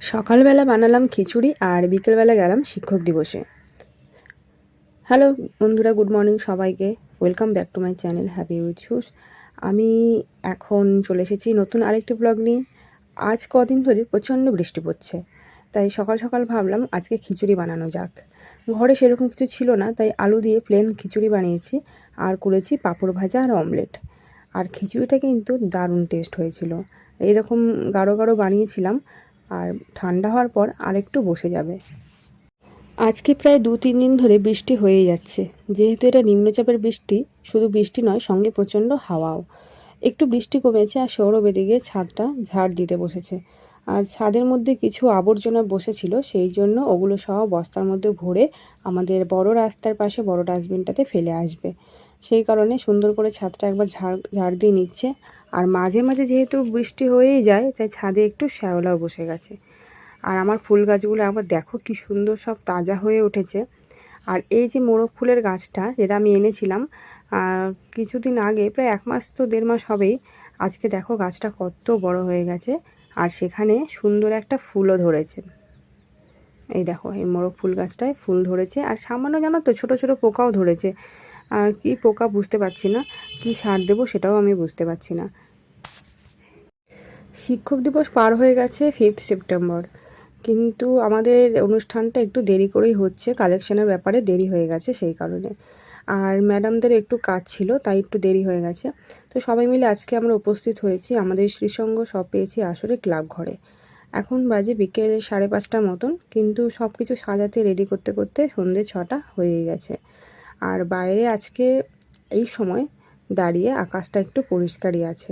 সকালবেলা বানালাম খিচুড়ি আর বিকেলবেলা গেলাম শিক্ষক দিবসে। হ্যালো বন্ধুরা, গুড মর্নিং সবাইকে। Welcome back to my channel happy with shoes আমি এখন চলে এসেছি নতুন আরেকটি ব্লগ নিয়ে। আজ কদিন ধরে প্রচণ্ড বৃষ্টি পড়ছে, তাই সকাল সকাল ভাবলাম আজকে খিচুড়ি বানানো যাক। ঘরে সেরকম কিছু ছিল না, তাই আলু দিয়ে প্লেন খিচুড়ি বানিয়েছি আর করেছি পাঁপড় ভাজা আর অমলেট আর খিচুড়িটা কিন্তু দারুণ টেস্ট হয়েছিল। এরকম গাঢ় গাঢ় বানিয়েছিলাম আর ঠান্ডা হওয়ার পর আরেকটু বসে যাবে। আজকে প্রায় দু তিন দিন ধরে বৃষ্টি হয়েই যাচ্ছে। যেহেতু এটা নিম্নচাপের বৃষ্টি, শুধু বৃষ্টি নয়, সঙ্গে প্রচণ্ড হাওয়াও। একটু বৃষ্টি কমেছে আর সৌরভ এদিকে ছাদটা ঝাড় দিতে বসেছে। আর ছাদের মধ্যে কিছু আবর্জনা বসেছিল, সেই জন্য ওগুলো সব বস্তার মধ্যে ভরে আমাদের বড় রাস্তার পাশে বড় ডাস্টবিনটাতে ফেলে আসবে। সেই কারণে সুন্দর করে ছাদটা একবার ঝাড় ঝাড় দিয়ে নিচ্ছে। আর মাঝে মাঝে যেহেতু বৃষ্টি হয়েই যায়, তাই ছাদে একটু শ্যাওলাও বসে গেছে। আর আমার ফুল গাছগুলো, আবার দেখো কি সুন্দর সব তাজা হয়ে উঠেছে। আর এই যে মোরগ ফুলের গাছটা, যেটা আমি এনেছিলাম কিছুদিন আগে, প্রায় এক মাস তো দেড় মাস হবেই, আজকে দেখো গাছটা কত বড় হয়ে গেছে। আর সেখানে সুন্দর একটা ফুলও ধরেছে। এই দেখো, এই মোরগ ফুল গাছটায় ফুল ধরেছে। আর সামান্য জানো তো, ছোটো ছোটো পোকাও ধরেছে। কি পোকা বুঝতে পারছি না, কি সার দেবো সেটাও আমি বুঝতে পারছি না। শিক্ষক দিবস পার হয়ে গেছে ফিফথ সেপ্টেম্বর কিন্তু আমাদের অনুষ্ঠানটা একটু দেরি করেই হচ্ছে কালেকশনের ব্যাপারে দেরি হয়ে গেছে সেই কারণে। আর ম্যাডামদের একটু কাজ ছিল, তাই একটু দেরি হয়ে গেছে। তো সবাই মিলে আজকে আমরা উপস্থিত হয়েছি আমাদের শ্রীসঙ্গ সব পেয়েছি আসলে ক্লাব ঘরে। এখন বাজে বিকেল সাড়ে পাঁচটার মতন, কিন্তু সব কিছু সাজাতে রেডি করতে করতে সন্ধে ছটা হয়ে গেছে। আর বাইরে আজকে এই সময় দাঁড়িয়ে আকাশটা একটু পরিষ্কারই আছে।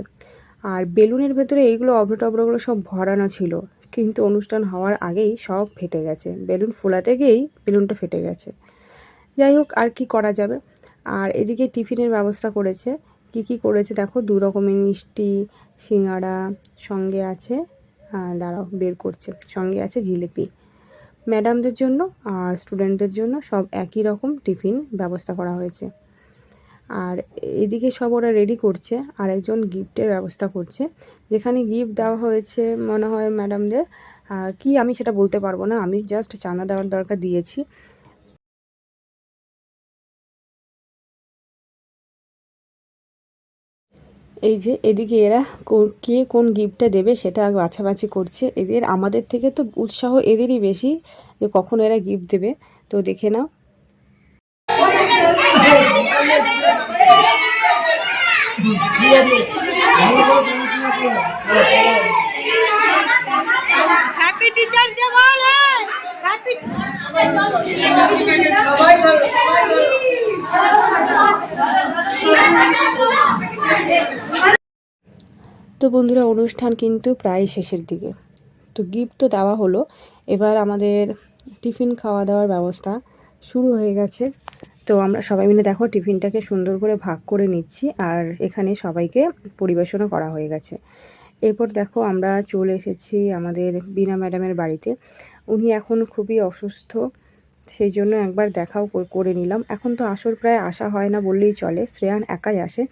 আর বেলুনের ভেতরে এইগুলো অভ্র টভ্রগুলো সব ভরানো ছিল। কিন্তু অনুষ্ঠান হওয়ার আগেই সব ফেটে গেছে। বেলুন ফোলাতে গিয়েই বেলুনটা ফেটে গেছে। যাই হোক, আর কি করা যাবে? আর এদিকে টিফিনের ব্যবস্থা করেছে। কি কি করেছে দেখো? দু রকমের মিষ্টি, সিঙ্গাড়া সঙ্গে আছে। দাঁড়াও, বের করছে। সঙ্গে আছে জিলিপি। ম্যাডামদের জন্য আর স্টুডেন্টদের জন্য সব একই রকম টিফিন ব্যবস্থা করা হয়েছে। আর এদিকে সব ওরা রেডি করছে, আর একজন গিফটের ব্যবস্থা করছে। যেখানে গিফট দেওয়া হয়েছে মনে হয় ম্যাডামদের কি আমি সেটা বলতে পারব না, আমি জাস্ট চাঁদা দেওয়ার দরকার দিয়েছি। এই যে এদিকে এরা কে কোন গিফটটা দেবে সেটা বাছাবাছি করছে। এদের, আমাদের থেকে তো উৎসাহ এদেরই বেশি যে কখন এরা গিফট দেবে। তো দেখে নাও। হ্যাপি ডে হ্যাপি তো বন্ধুরা, অনুষ্ঠান কিন্তু প্রায় শেষের দিকে। তো গিফট তো দেওয়া হলো। এবার আমাদের টিফিন খাওয়া দাওয়ার ব্যবস্থা শুরু হয়ে গেছে। তো আমরা সবাই মিলে দেখো টিফিনটাকে সুন্দর করে ভাগ করে নিচ্ছি আর এখানে সবাইকে পরিবেশনও করা হয়ে গেছে। এরপর দেখো আমরা চলে এসেছি আমাদের বিনা ম্যাডামের বাড়িতে। উনি এখন খুবই অসুস্থ, সেই জন্য একবার দেখাও করে নিলাম। এখন তো আসর প্রায় আসা হয় না বললেই চলে, শ্রেয়ান একাই আসে।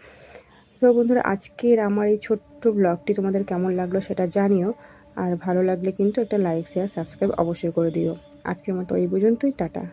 তো বন্ধুরা, আজকের আমার এই ছোট্ট ব্লগটি তোমাদের কেমন লাগল সেটা জানিও। আর ভালো লাগলে কিন্তু একটা লাইক, শেয়ার, সাবস্ক্রাইব অবশ্যই করে দিও। আজকের মতো এই পর্যন্তই, টাটা।